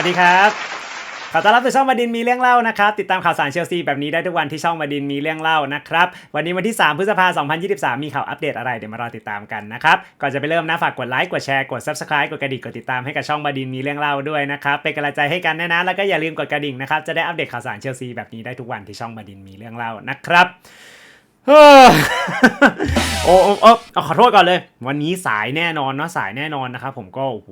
สวัสดีครับขอต้อนรับสู่ช่องบดินมีเรื่องเล่านะครับ ติดตามข่าวสารเชลซีแบบนี้ได้ทุกวันที่ช่องบดินมีเรื่องเล่านะครับ วันนี้วันที่ 3 พฤษภาคม 2023 มีข่าวอัปเดตอะไร เดี๋ยวมารอติดตามกันนะครับ ก่อนจะไปเริ่มนะฝากกดไลค์กดแชร์กด subscribe กดกระดิ่งกดติดตามให้กับช่องบดินมีเรื่องเล่าด้วยนะครับเป็นกำลังใจให้กันนะนะแล้วก็อย่าลืมกดกระดิ่งนะครับจะได้อัปเดตข่าวสารเชลซีแบบนี้ได้ทุกวันที่ช่องบดินมีเรื่องเล่านะครับโอ้โอ้โอ้เอาขอโทษก่อนเลย วันนี้สายแน่นอนเนาะสายแน่นอนนะครับผมก็โอ้โห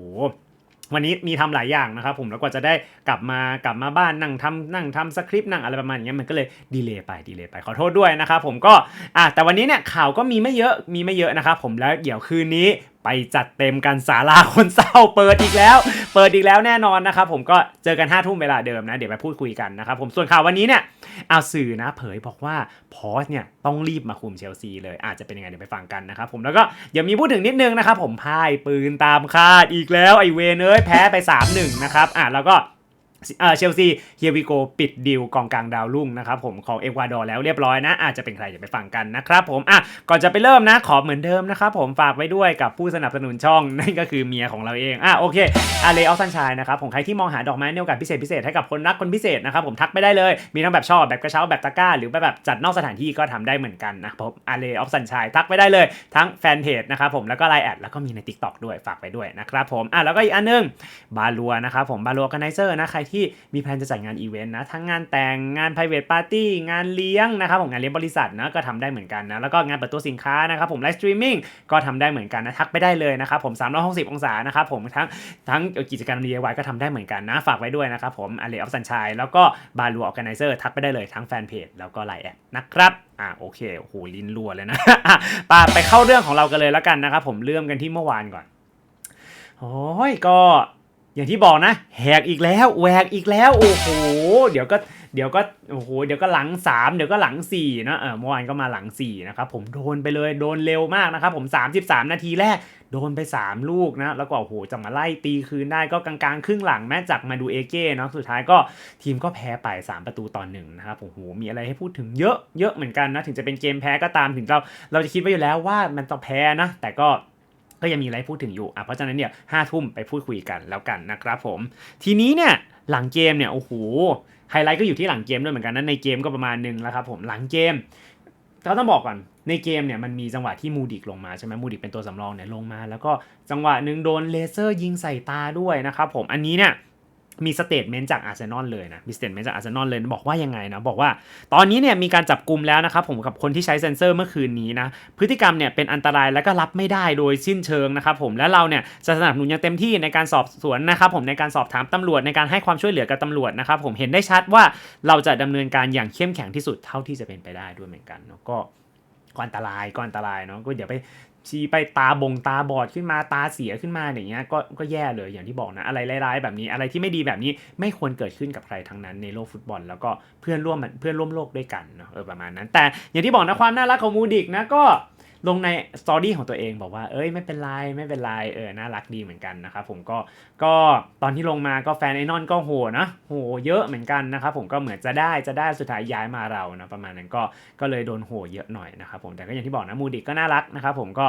วันนี้มีทำหลายอย่างนะครับผมแล้วกว่าจะได้กลับมากลับมาบ้านนั่งทำนั่งทำสคริปต์นั่งอะไรประมาณอย่างเงี้ยมันก็เลยดีเลย์ไปดีเลย์ไปขอโทษด้วยนะครับผมก็อะแต่วันนี้เนี่ยข่าวก็มีไม่เยอะมีไม่เยอะนะครับผมแล้วเดี๋ยวคืนนี้ ไปจัดเต็มกันสาราคนเศร้าเปิดอีกแล้ว เปิดอีกแล้วแน่นอนนะครับผมก็เจอกัน5้าทุ่มเวลาเดิมนะ เดี๋ยวไปพูดคุยกันนะครับผมส่วนข่าววันนี้เนี่ยเอาสื่อนะเผยบอกว่าพอสเนี่ยต้องรีบมาคุมเชลซีเลยอาจจะเป็นยังไงเดี๋ยวไปฟังกันนะครับผมแล้วก็อย่ามีพูดถึงนิดนึงนะครับผมพ่ายปืนตามคาดอีกแล้วไอเวเนยแพ้ไป 3-1นะครับอะแล้วก็ เออเชลซีเฮียวิโกปิดดิวกองกลางดาวรุ่งนะครับผมของเอกวาดอร์แล้วเรียบร้อยนะ อาจจะเป็นใครเดี๋ยวไปฟังกันนะครับผมอะก่อนจะไปเริ่มนะ ขอเหมือนเดิมนะครับผมฝากไว้ด้วยกับผู้สนับสนุนช่อง นั่นก็คือเมียของเราเองอะโอเคอาเลออฟซันชายนะครับผมใครที่มองหาดอกไม้ในโอกาสพิเศษพิเศษให้กับคนรักคนพิเศษนะครับผมทักไม่ได้เลยมีทั้งแบบชอบแบบกระเช้าแบบตะกร้า หรือแบบจัดนอกสถานที่ก็ทำได้เหมือนกันนะผมอาเลออฟซันชายทักไปได้เลย ทั้งแฟนเพจนะครับผมแล้วก็ไลน์แอดแล้วก็มีใน TikTok ด้วยฝากไปด้วยนะครับผมอะแล้วก็อีกอันนึงบาลัวนะครับผมบาลัวกันไนเซอร์นะใครที่มีแพลนจะจัดงานอีเวนต์นะ ทั้งงานแต่งงาน private party งานเลี้ยงนะครับผมงานเลี้ยงบริษัทนะก็ทำได้เหมือนกันนะแล้วก็งานเปิดตัวสินค้านะครับผมไลฟ์สตรีมมิ่งก็ทำได้เหมือนกันนะทักไปได้เลยนะครับผม360 องศานะครับผมทั้งทั้งกิจกรรม DIY ก็ทำได้เหมือนกันนะ ฝากไว้ด้วยนะครับผมอเลออฟสันชัยแล้วก็บาลัวออแกไนเซอร์ทักไปได้เลยทั้งแฟนเพจแล้วก็ไลน์แอดนะครับอ่าโอเคโอ้โหลิ้นรัวเลยนะอะไปไปเข้าเรื่องของเรากันเลยแล้วกันนะครับผมเริ่มกันที่เมื่อวานก่อนโอ้ยก็ อย่างที่บอกนะ แหกอีกแล้วแหวกอีกแล้วโอ้โหเดี๋ยวก็เดี๋ยวก็โอ้โหเดี๋ยวก็หลัง 3 เดี๋ยวก็หลัง4นะเออเมื่อวานก็มาหลัง4นะครับผมโดนไปเลยโดนเร็วมากนะครับผม 33 นาทีแรก โดนไป 3 ลูกนะ แล้วก็โอ้โหจะมาไล่ตีคืนได้ก็กลางๆ ครึ่งหลังแม้จากมาดูเอเก้เนาะสุดท้ายก็ทีมก็แพ้ไป 3 ประตูต่อหนึ่งนะครับโอ้โหมีอะไรให้พูดถึงเยอะเยอะเหมือนกันนะถึงจะเป็นเกมแพ้ก็ตามถึงเราเราจะคิดไว้อยู่แล้วว่ามันต้องแพ้นะแต่ก็ ก็ยังมีอะไรพูดถึงอยู่อะเพราะฉะนั้นเนี่ยห้าทุ่มไปพูดคุยกันแล้วกันนะครับผม ทีนี้เนี่ยหลังเกมเนี่ยโอ้โหไฮไลท์ก็อยู่ที่หลังเกมด้วยเหมือนกันนะในเกมก็ประมาณหนึงแล้วครับผมหลังเกมเราต้องบอกก่อนในเกมเนี่ยมันมีจังหวะที่มูดิกลงมาใช่ไหมมูดิกเป็นตัวสำรองเนี่ยลงมา แล้วก็จังหวะหนึ่งโดนเลเซอร์ยิงใส่ตาด้วยนะครับผมอันนี้เนี่ย มีสเตทเมนต์จากอาร์เซนอลเลยนะมีสเตทเมนต์จากอาร์เซนอลเลยบอกว่ายังไงนะบอกว่าตอนนี้เนี่ยมีการจับกลุ่มแล้วนะครับผมกับคนที่ใช้เซ็นเซอร์เมื่อคืนนี้นะพฤติกรรมเนี่ยเป็นอันตรายและก็รับไม่ได้โดยสิ้นเชิงนะครับผมและเราเนี่ยจะสนับสนุนอย่างเต็มที่ในการสอบสวนนะครับผมในการสอบถามตำรวจในการให้ความช่วยเหลือกับตำรวจนะครับผมเห็นได้ชัดว่าเราจะดำเนินการอย่างเข้มแข็งที่สุดเท่าที่จะเป็นไปได้ด้วยเหมือนกันเนาะก็ ก็อันตรายก็อันตรายเนาะก็เดี๋ยวไปชี้ไปตาบงตาบอดขึ้นมาตาเสียขึ้นมาอย่างเงี้ยก็ก็แย่เลยอย่างที่บอกนะอะไรร้ายๆแบบนี้อะไรที่ไม่ดีแบบนี้ไม่ควรเกิดขึ้นกับใครทั้งนั้นในโลกฟุตบอล แล้วก็เพื่อนร่วมเพื่อนร่วมโลกด้วยกันเนาะเออประมาณนั้น แต่อย่างที่บอกนะความน่ารักของมูดิกนะก็ ลงในสตอรี่ของตัวเองบอกว่าเอ้ยไม่เป็นไรไม่เป็นไรเออน่ารักดีเหมือนกันนะครับผมก็ก็ตอนที่ลงมาก็แฟนไอ้นอนก็โหนะโหเยอะเหมือนกันนะครับผมก็เหมือนจะได้จะได้สุดท้ายย้ายมาเรานะประมาณนั้นก็ก็เลยโดนโหเยอะหน่อยนะครับผมแต่ก็อย่างที่บอกนะมูดิกก็น่ารักนะครับผมก็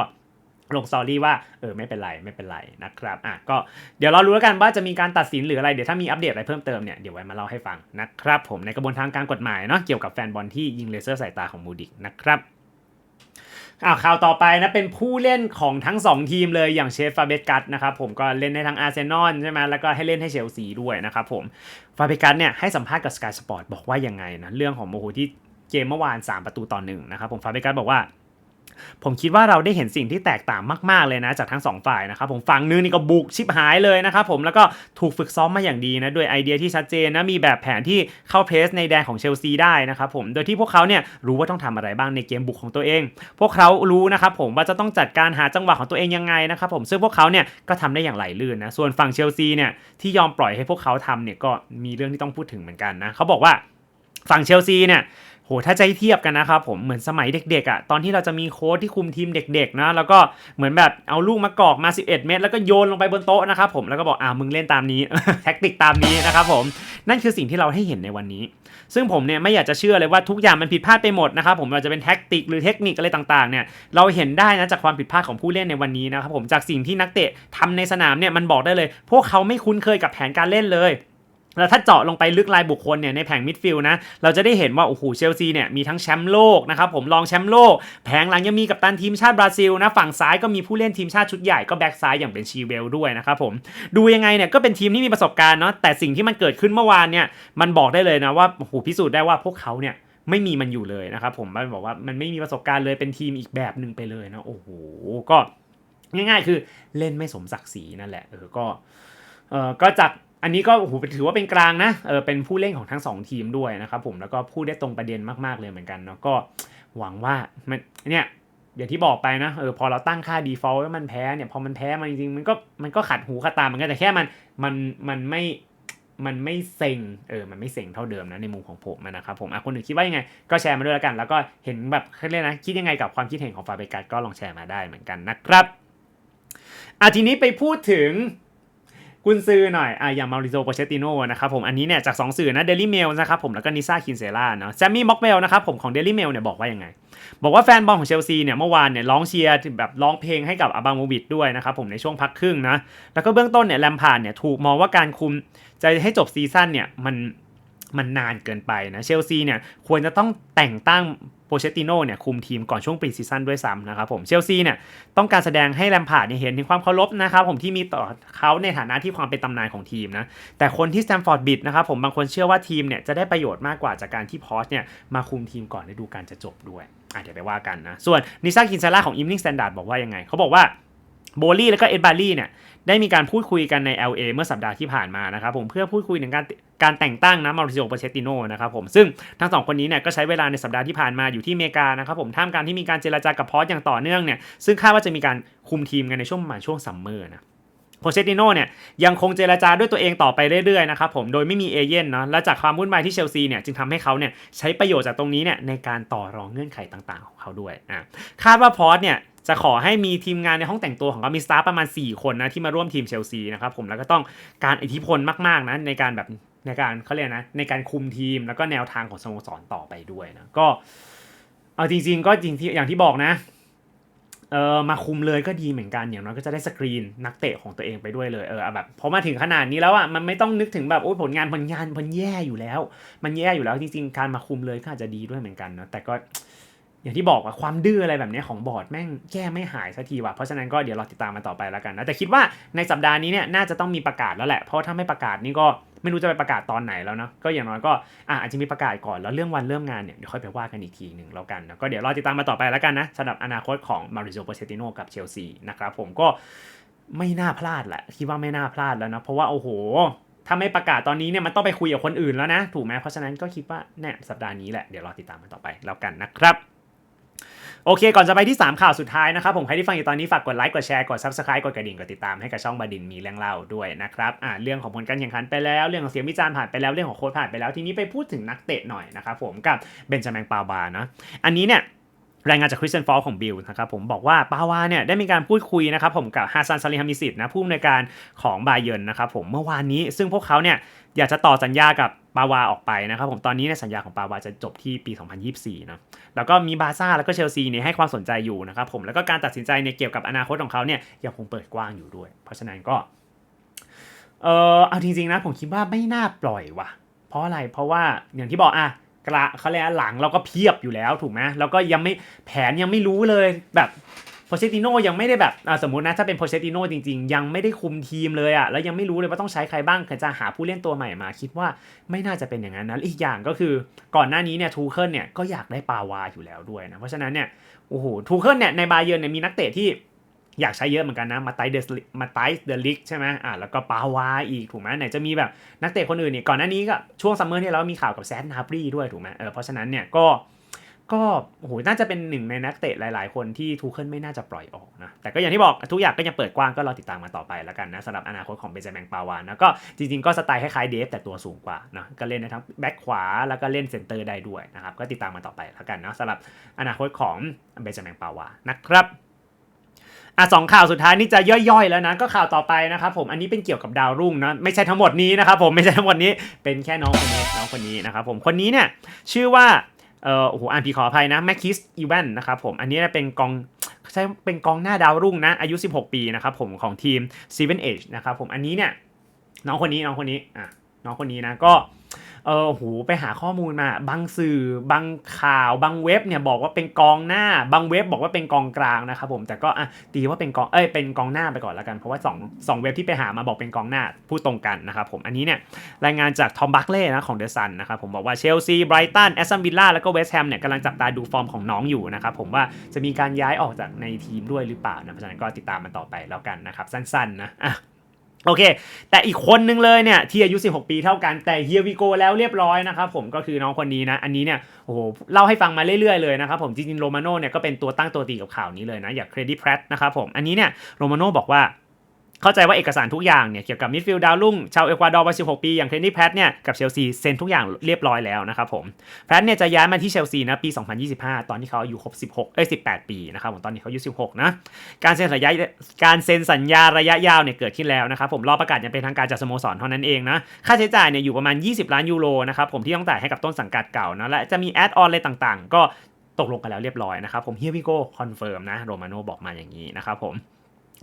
ลงสตอรี่ว่าเออไม่เป็นไรไม่เป็นไรนะครับอะก็เดี๋ยวเรารู้แล้วกันว่าจะมีการตัดสินหรืออะไรเดี๋ยวถ้ามีอัปเดตอะไรเพิ่มเติมเนี่ยเดี๋ยวไว้มาเล่าให้ฟังนะครับผมในกระบวนทางการกฎหมายเนาะเกี่ยวกับแฟนบอลที่ยิงเลเซอร์ใส่ตาของมูดิกนะครับ อ่าข่าวต่อไปนะเป็นผู้เล่นของทั้ง 2 ทีมเลยอย่างเชฟฟาเบกัสนะครับผมก็เล่นในทั้งอาร์เซนอลใช่ไหมแล้วก็ให้เล่นให้เชลซีด้วยนะครับผมฟาเบกัสเนี่ยให้สัมภาษณ์กับสกายสปอร์ตบอกว่ายังไงนะเรื่องของโมโหที่เกมเมื่อวาน 3 ประตูต่อหนึ่งนะครับผมฟาเบกัสบอกว่า ผมคิดว่าเราได้เห็นสิ่งที่แตกต่างมาก ๆ เลยนะจากทั้งสองฝ่ายนะครับผมฝั่งนึงนี่ก็บุกชิบหายเลยนะครับผมแล้วก็ถูกฝึกซ้อมมาอย่างดีนะด้วยไอเดียที่ชัดเจนนะมีแบบแผนที่เข้าเพรสในแดนของเชลซีได้นะครับผมโดยที่พวกเขาเนี่ยรู้ว่าต้องทำอะไรบ้างในเกมบุกของตัวเอง พวกเขารู้นะครับผมว่าจะต้องจัดการหาจังหวะของตัวเองยังไงนะครับผมซึ่งพวกเขาเนี่ยก็ทำได้อย่างไหลลื่นนะส่วนฝั่งเชลซีเนี่ยที่ยอมปล่อยให้พวกเขาทำเนี่ยก็มีเรื่องที่ต้องพูดถึงเหมือนกันนะเขาบอกว่าฝั่งเชลซีเนี่ย หถ้าจะให้เทียบกันนะครับผมเหมือนสมัยเด็กๆอะ่ะตอนที่เราจะมีโค้ชที่คุมทีมเด็กๆนะแล้วก็เหมือนแบบเอาลูกมากรอกมา 11 เมตรแล้วก็โยนลงไปบนโต๊ะนะครับผมแล้วก็บอกอ่ามึงเล่นตามนี้แท็กติกตามนี้นะครับผมนั่นคือสิ่งที่เราให้เห็นในวันนี้ ซึ่งผมเนี่ยไม่อยากจะเชื่อเลยว่าทุกอย่างมันผิดพลาดไปหมดนะครับผมอาจะเป็นแท็กติกหรือเทคนิคอะไรต่างๆเนี่ยเราเห็นได้นะจากความผิดพลาดของผู้เล่นในวันนี้นะครับผมจากสิ่งที่นักเตะทำในสนามเนี่ยมันบอกได้เลย พวกเขาไม่คุ้นเคยกับแผนการเล่นเลย แล้วถ้าเจาะลงไปลึกรายบุคคลเนี่ยในแผงมิดฟิลด์นะเราจะได้เห็นว่าโอ้โหเชลซีเนี่ยมีทั้งแชมป์โลกนะครับผมรองแชมป์โลก แผงหลังยังมีกับตันทีมชาติบราซิลนะฝั่งซ้ายก็มีผู้เล่นทีมชาติชุดใหญ่ก็แบ็กซ้ายอย่างเป็นชีเวลด้วยนะครับผมดูยังไงเนี่ยก็เป็นทีมที่มีประสบการณ์เนาะแต่สิ่งที่มันเกิดขึ้นเมื่อวานเนี่ยมันบอกได้เลยนะว่าโอ้โหพิสูจน์ได้ว่าพวกเขาเนี่ยไม่มีมันอยู่เลยนะครับผมมันบอกว่ามันไม่มีประสบการณ์เลยเป็นทีมอีกแบบหนึ่งไปเลยนะโอ้โหก็ง่าย ๆ คือเล่นไม่สมศักดิ์ศรีนั่นแหละเออก็เออก็จาก อันนี้ก็โอ้โหถือว่าเป็นกลางนะเออเป็นผู้เล่นของทั้งสองทีมด้วยนะครับผมแล้วก็พูดได้ตรงประเด็นมากๆเลยเหมือนกันเนาะก็หวังว่ามันเนี่ยอย่างที่บอกไปนะเออพอเราตั้งค่า default ว่ามันแพ้เนี่ยพอมันแพ้มันจริงๆมันก็มันก็ขัดหูขัดตาเหมือนกันแต่แค่มันมันมันไม่มันไม่เซ็งเออมันไม่เซ็งเท่าเดิมนะในมุมของผมนะครับผมอะคนอื่นคิดว่ายังไง ก็แชร์มาด้วยแล้วกัน แล้วก็เห็นแบบเขาเรียกนะคิดยังไงกับความคิดเห็นของฟาเบกัสก็ลองแชร์มาได้เหมือนกันนะครับอะทีนี้ไปพูดถึง กุนซือหน่อยอะอย่างมาริโซโปเชติโนนะครับผมอันนี้เนี่ยจาก 2 สื่อนะเดลี่เมลนะครับผมแล้วก็นิซ่าคินเซล่าเนาะแซมมี่ม็อกเวลนะครับผมของเดลี่เมลเนี่ยบอกว่ายังไง บอกว่าแฟนบอลของเชลซีเนี่ยเมื่อวานเนี่ยร้องเชียร์แบบร้องเพลงให้กับอาบาโมวิดด้วยนะครับผมในช่วงพักครึ่งนะแล้วก็เบื้องต้นเนี่ยแลมพาร์ดเนี่ยถูกมองว่าการคุมจะให้จบซีซั่นเนี่ยมันมันนานเกินไปนะเชลซีเนี่ยควรจะต้องแต่งตั้ง โปเชติโนเนี่ยคุมทีมก่อนช่วงปรีซีซั่นด้วยซ้ำนะครับผมเชลซีเนี่ยต้องการแสดงให้แลมพาร์ดเนี่ยเห็นถึงความเคารพนะครับผมที่มีต่อเขาในฐานะที่ความเป็นตำนานของทีมนะแต่คนที่สแตมฟอร์ดบิดนะครับผมบางคนเชื่อว่าทีมเนี่ยจะได้ประโยชน์มากกว่าจากการที่พอสเนี่ยมาคุมทีมก่อนฤดูกาลจะจบด้วยอะเดี๋ยวไปว่ากันนะส่วนนิซ่ากินซาร่าของอิมนิงสแตนดาร์ดบอกว่ายังไงเขาบอกว่า โบลี่แล้วก็เอ็ดบารี่เนี่ยได้มีการพูดคุยกันใน LA เมื่อสัปดาห์ที่ผ่านมานะครับผมเพื่อพูดคุยถึงการการแต่งตั้งนะมาริโอเปเชติโนนะครับผมซึ่งทั้งสองคนนี้เนี่ยก็ใช้เวลาในสัปดาห์ที่ผ่านมาอยู่ที่อเมริกานะครับผมท่ามกลางที่มีการเจรจากับพอสอย่างต่อเนื่องเนี่ยซึ่งคาดว่าจะมีการคุมทีมกันในช่วงประมาณช่วงซัมเมอร์นะโพเชติโนเนี่ยยังคงเจรจาด้วยตัวเองต่อไปเรื่อยๆนะครับผมโดยไม่มีเอเย่นเนาะและจากความวุ่นวายที่เชลซีเนี่ยจึงทำให้เขาเนี่ยใช้ประโยชน์จากตรงนี้เนี่ยในการต่อรองเงื่อนไขต่างๆของเขาด้วยอะคาดว่าพอสเนี่ย จะขอให้มีทีมงานในห้องแต่งตัวของเขามีสตาฟประมาณ 4 คนนะที่มาร่วมทีมเชลซีนะครับผมแล้วก็ต้องการอิทธิพลมากๆนะในการแบบในการเขาเรียกนะในการคุมทีมแล้วก็แนวทางของสโมสรต่อไปด้วยนะก็เอาจริง ๆ ก็จริงที่อย่างที่บอกนะเออมาคุมเลยก็ดีเหมือนกันอย่างน้อยก็จะได้สกรีนนักเตะของตัวเองไปด้วยเลยเออแบบพอมาถึงขนาดนี้แล้วอะมันไม่ต้องนึกถึงแบบโอ้ผลงานผลงานมันแย่อยู่แล้ว มันแย่อยู่แล้วจริง ๆ การมาคุมเลยก็อาจจะดีด้วยเหมือนกันนะแต่ก็ อย่างที่บอกว่าความดื้ออะไรแบบนี้ของบอร์ดแม่งแก้ไม่หายสักทีว่ะ เพราะฉะนั้นก็เดี๋ยวเราติดตามมาต่อไปแล้วกันนะ แต่คิดว่าในสัปดาห์นี้เนี่ยน่าจะต้องมีประกาศแล้วแหละ เพราะถ้าไม่ประกาศนี่ก็ไม่รู้จะไปประกาศตอนไหนแล้วเนาะ ก็อย่างน้อยก็อะอาจจะมีประกาศก่อนแล้วเรื่องวันเริ่มงานเนี่ยเดี๋ยวค่อยไปว่ากันอีกทีหนึ่งแล้วกันนะก็เดี๋ยวรอติดตามมาต่อไปแล้วกันนะสำหรับอนาคตของมาริโอโปเชติโนกับเชลซีนะครับผมก็ไม่น่าพลาดแหละคิดว่าไม่น่าพลาดแล้วนะเพราะว่าโอ้โหถ้าไม่ประกาศตอนนี้เนี่ยมันต้องไปคุยกับคนอื่นแล้วนะ ถูกไหมเพราะฉะนั้นก็คิดว่าเนี่ยสัปดาห์นี้แหละเดี๋ยวรอติดตามมาต่อไปแล้วกันนะครับ โอเค ก่อนจะไปที่ 3 ข่าวสุดท้ายนะครับ ผมใครที่ฟังอยู่ตอนนี้ฝากกดไลค์กดแชร์กด Subscribe กดกระดิ่งกดติดตามให้กับช่องบดินมีเรื่องเล่าด้วยนะครับอ่าเรื่องของผลการแข่งขันไปแล้วเรื่องของเสียงวิจารณ์ผ่านไปแล้วเรื่องของโค้ชผ่านไปแล้วทีนี้ไปพูดถึงนักเตะหน่อยนะครับผมกับเบนจามินปาบานะอันนี้เนี่ย รายงานจากคริสเตนฟอลของบิลนะครับผมบอกว่าปาวาเนี่ยได้มีการพูดคุยนะครับผมกับฮาซันซาลิฮามิสิตนะผู้อำนวยการของบาเยนนะครับผมเมื่อวานนี้ซึ่งพวกเขาเนี่ยอยากจะต่อสัญญากับปาวาออกไปนะครับผมตอนนี้ในสัญญาของปาวาจะจบที่ปี 2024 นะแล้วก็มีบาซ่าแล้วก็เชลซีเนี่ยให้ความสนใจอยู่นะครับผมแล้วก็การตัดสินใจเนี่ยเกี่ยวกับอนาคตของเขาเนี่ยยังคงเปิดกว้างอยู่ด้วย เพราะฉะนั้นก็เออเอาจริงๆนะผมคิดว่าไม่น่าปล่อยว่ะเพราะอะไรเพราะว่าอย่างที่บอกอะ กระเขาเรียกหลังเราก็เพียบอยู่แล้วถูกไหมแล้วก็ยังไม่แผนยังไม่รู้เลยแบบโพเชติโนยังไม่ได้แบบอะสมมุตินะถ้าเป็นโพเชติโนจริงๆ ยังไม่ได้คุมทีมเลยอะแล้วยังไม่รู้เลยว่าต้องใช้ใครบ้างจะหาผู้เล่นตัวใหม่มา คิดว่าไม่น่าจะเป็นอย่างนั้นนะอีกอย่างก็คือก่อนหน้านี้เนี่ยทูเคิลเนี่ยก็อยากได้ปาวาอยู่แล้วด้วยนะเพราะฉะนั้นเนี่ยโอ้โหทูเคิลเนี่ยในบาเยิร์เนี่ยมีนักเตะที่ อยากใช้เยอะเหมือนกันนะ มาไตเดสมาไตเดลิกใช่ไหมอ่าแล้วก็ปาวาอีกถูกไหมไหนจะมีแบบนักเตะคนอื่นเนี่ยก่อนหน้านี้ก็ช่วงซัมเมอร์ที่แล้วมีข่าวกับแซดนาบรีด้วยถูกไหมเออเพราะฉะนั้นเนี่ยก็ก็โอ้โหน่าจะเป็นหนึ่งในนักเตะหลาย ๆ คนที่ทูเคิลไม่น่าจะปล่อยออกนะ แต่ก็อย่างที่บอกทุกอย่างก็ยังเปิดกว้างก็รอติดตามมาต่อไปแล้วกันนะสำหรับอนาคตของเบนจามินปาวานะก็จริง ๆ ก็สไตล์คล้ายๆเดฟแต่ตัวสูงกว่านะก็เล่นในทั้งแบ็คขวาแล้วก็เล่นเซนเตอร์ได้ด้วยนะครับ ก็ติดตามมาต่อไปแล้วกันนะสำหรับอนาคตของเบนจามินปาวานะครับ อะสองข่าวสุดท้ายนี่จะย่อยๆ แล้วนะก็ข่าวต่อไปนะครับผมอันนี้เป็นเกี่ยวกับดาวรุ่งนะไม่ใช่ทั้งหมดนี้นะครับผมไม่ใช่ทั้งหมดนี้เป็นแค่น้องคนนี้น้องคนนี้นะครับผมคนนี้เนี่ยชื่อว่าเอ่อโอ้โหอ่านผิดขออภัยนะแมคคิสอีแวนนะครับผมอันนี้เป็นกองใช่เป็นกองหน้าดาวรุ่งนะอายุ 16 ปีนะครับผมของทีม Seven Age นะครับผมอันนี้เนี่ยน้องคนนี้น้องคนนี้อะน้องคนนี้นะก็ เออโหไปหาข้อมูลมา บางสื่อบางข่าว บางเว็บเนี่ยบอกว่าเป็นกองหน้า บางเว็บบอกว่าเป็นกองกลางนะครับผมแต่ก็อะตีว่าเป็นกองเอ้ยเป็นกองหน้าไปก่อนแล้วกันเพราะว่าสองสองเว็บที่ไปหามาบอกเป็นกองหน้าพูดตรงกันนะครับผมอันนี้เนี่ยรายงานจากทอมบัคเล่นะของเดอะซันนะครับผมบอกว่าเชลซีไบรตันแอสตันวิลล่าแล้วก็เวสต์แฮมเนี่ยกำลังจับตาดูฟอร์มของน้องอยู่นะครับผมว่าจะมีการย้ายออกจากในทีมด้วยหรือเปล่านะเพราะฉะนั้นก็ติดตามมันต่อไปแล้วกันนะครับสั้นๆนะอะ โอเค แต่อีกคนนึงเลยเนี่ยที่อายุ 16 ปีเท่ากันแต่เฮียวิโกแล้วเรียบร้อยนะครับผมก็คือน้องคนนี้นะ อันนี้เนี่ยโอ้โหเล่าให้ฟังมาเรื่อยๆเลยนะครับผมจริงๆโรมาโน่เนี่ยก็เป็นตัวตั้งตัวตีกับข่าวนี้เลยนะ อย่างเครดิตแพรตนะครับผมอันนี้เนี่ยโรมาโน่บอกว่า เข้าใจว่าเอกสารทุกอย่างเนี่ยเกี่ยวกับมิดฟิลด์ดาวรุ่งชาวเอกวาดอร์วัย16 ปีอย่างเครดิตแพทเนี่ยกับเชลซีเซ็นทุกอย่างเรียบร้อยแล้วนะครับผมแพทเนี่ยจะย้ายมาที่เชลซีนะปี 2025 ตอนที่เขาอายุครบ16เอ้ย18 ปีนะครับผมตอนนี้เขาอายุ16นะการเซ็นสัญญาการเซ็นสัญญาระยะยาวเนี่ยเกิดขึ้นแล้วนะครับผมรอประกาศอย่างเป็นทางการจากสโมสรเท่านั้นเองนะค่าใช้จ่ายเนี่ยอยู่ประมาณ 20 ล้านยูโรนะครับผมที่ต้องจ่ายให้กับต้นสังกัดเก่านะและจะมีแอดออนอะไรต่างๆ ก็ตกลงกันแล้วเรียบร้อยนะครับผมเฮียวิโก้คอนเฟิร์มนะโรมาโนบอกมาอย่างนี้นะครับผม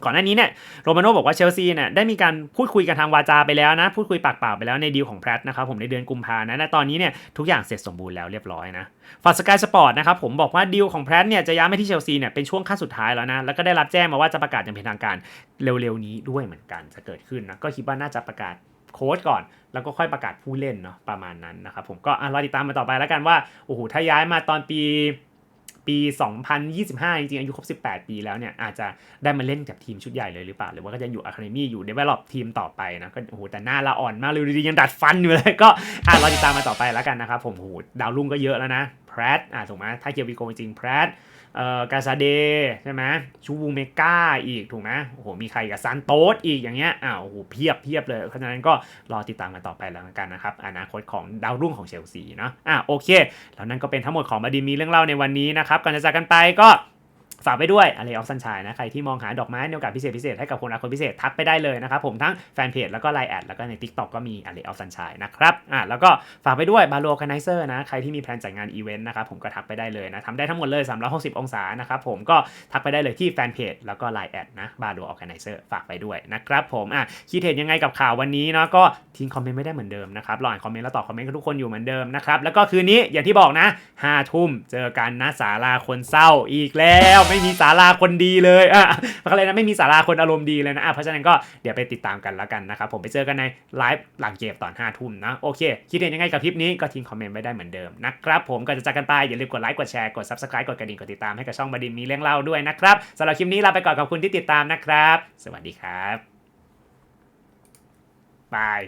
ก่อนหน้านี้เนี่ยโรมาโน่บอกว่าเชลซีเนี่ยได้มีการพูดคุยกันทางวาจาไปแล้วนะ พูดคุยปากเปล่าไปแล้วในดีลของแพรตนะครับผมในเดือนกุมภานะและตอนนี้เนี่ยทุกอย่างเสร็จสมบูรณ์แล้วเรียบร้อยนะฝ่าสกายสปอร์ตนะครับผมบอกว่าดีลของแพรตเนี่ยจะย้ายมาที่เชลซีเนี่ยเป็นช่วงขั้นสุดท้ายแล้วนะ แล้วก็ได้รับแจ้งมาว่าจะประกาศอย่างเป็นทางการเร็วๆนี้ด้วยเหมือนกันจะเกิดขึ้นนะก็คิดว่าน่าจะประกาศโค้ชก่อน แล้วก็ค่อยประกาศผู้เล่นเนาะประมาณนั้นนะครับผมก็รอติดตามมาต่อไปแล้วกันว่าโอ้โหถ้าย้ายมาตอนปี ปี 2025 จริงๆ อายุครบ 18 ปีแล้วเนี่ยอาจจะได้มาเล่นกับทีมชุดใหญ่เลยหรือเปล่า หรือว่าก็จะอยู่อะคาเดมี่อยู่เดเวล็อปทีมต่อไปนะก็โอ้โหแต่หน้าละอ่อนมากเลยดูดียังดัดฟันอยู่เลย ก็อะเราติดตามมาต่อไปแล้วกันนะครับผมโอ้โหดาวรุ่งก็เยอะแล้วนะแพรดอะถูกไหมถ้าเกียววิโกจริงแพรด กาซาเดใช่ไหมชูบูเมกาอีกถูกไหมโอ้โหมีใครกับซานโตสอีกอย่างเงี้ยอ้าวโอ้โหเพียบเพียบเลยเพราะฉะนั้นก็รอติดตามกันต่อไปแล้วกันนะครับอนาคตของดาวรุ่งของเชลซีเนาะอะโอเคแล้วนั่นก็เป็นทั้งหมดของบดินมีเรื่องเล่าในวันนี้นะครับก่อนจะจากกันไปก็ ฝากไปด้วยอะไรออฟซันชายนะใครที่มองหาดอกไม้ในโอกาสพิเศษพิเศษให้กับคนรักคนพิเศษทักไปได้เลยนะครับผมทั้งแฟนเพจแล้วก็ไลน์แอดแล้วก็ใน Tik t o อกก็มีอะไรออฟซันชายนะครับอะแล้วก็ฝากไปด้วยบาโลคานไเซอร์นะใครที่มีแพลนจัดงานอีเวนต์นะครับผมก็ทักไปได้เลยนะทำได้ทั้งหมดเลย 360 องศานะครับผมก็ทักไปได้เลยที่แฟนเพจแล้วก็ไลน์แอดนะบาโลออแกไนเซอร์ฝากไปด้วยนะครับผมอะคิดเห็นยังไงกับข่าววันนี้เนาะก็ทิ้งคอมเมนต์ไม่ได้เหมือนเดิมนะครับรออ่านคอมเมนต์แล้วตอบคอมเมนต์ทุกคนอยู่เหมือนเดิมนะครับแล้วก็คืนนี้อย่างที่บอกนะห้าทุ่มเจอกันนะศาลาคนเศร้าอีกแล้วไม่มีศาลาคนดีเลยอะเขาเลยนะไม่มีศาลาคนอารมณ์ดีเลยนะอะเพราะฉะนั้นก็เดี๋ยวไปติดตามกันแล้วกันนะครับผมไปเจอกันในไลฟ์หลังเกมตอน5้าทุ่มนะโอเค คิดเห็นยังไงกับคลิปนี้ก็ทิ้งคอมเมนต์ไว้ได้เหมือนเดิมนะครับผมก็จะจากกันไปอย่าลืมกดไลค์กดแชร์กด subscribe กดกระดิ่งกดติดตามให้กับช่องบดินมีเรื่องเล่าด้วยนะครับสำหรับคลิปนี้ลาไปก่อนขอบคุณที่ติดตามนะครับ สวัสดีครับบาย